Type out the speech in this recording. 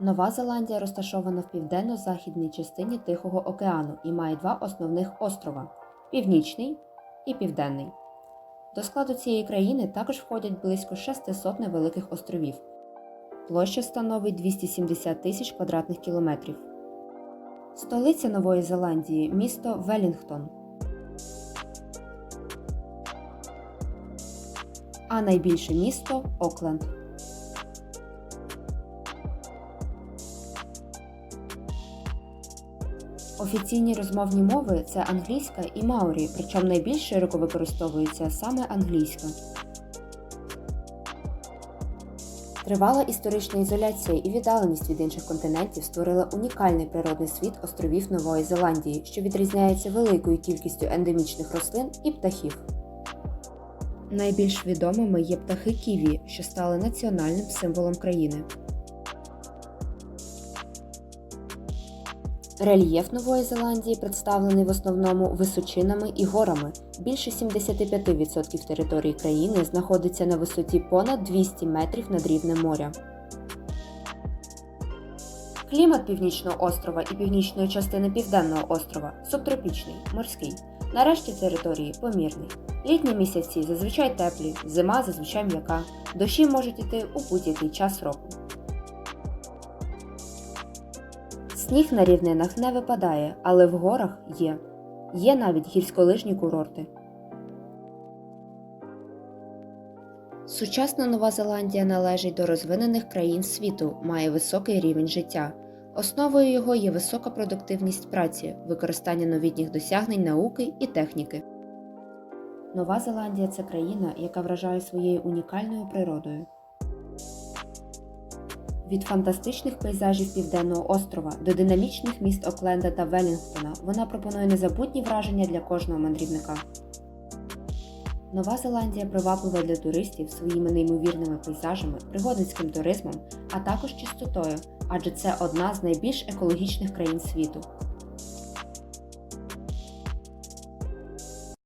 Нова Зеландія розташована в південно-західній частині Тихого океану і має два основних острова північний і південний. До складу цієї країни також входять близько 600 невеликих островів. Площа становить 270 тисяч квадратних кілометрів. Столиця Нової Зеландії місто Велінгтон. А найбільше місто Окленд. Офіційні розмовні мови це англійська і маорі, причому найбільш широко використовується саме англійська. Тривала історична ізоляція і віддаленість від інших континентів створила унікальний природний світ островів Нової Зеландії, що відрізняється великою кількістю ендемічних рослин і птахів. Найбільш відомими є птахи ківі, що стали національним символом країни. Рельєф Нової Зеландії представлений в основному височинами і горами. Більше 75% території країни знаходиться на висоті понад 200 метрів над рівнем моря. Клімат північного острова і північної частини південного острова субтропічний, морський. Нарешті території помірний. Літні місяці зазвичай теплі, зима зазвичай м'яка. Дощі можуть іти у будь-який час року. Сніг на рівнинах не випадає, але в горах є. Є навіть гірськолижні курорти. Сучасна Нова Зеландія належить до розвинених країн світу, має високий рівень життя. Основою його є висока продуктивність праці, використання новітніх досягнень науки і техніки. Нова Зеландія це країна, яка вражає своєю унікальною природою. Від фантастичних пейзажів Південного острова до динамічних міст Окленда та Велінгтона вона пропонує незабутні враження для кожного мандрівника. Нова Зеландія приваблива для туристів своїми неймовірними пейзажами, пригодницьким туризмом, а також чистотою, адже це одна з найбільш екологічних країн світу.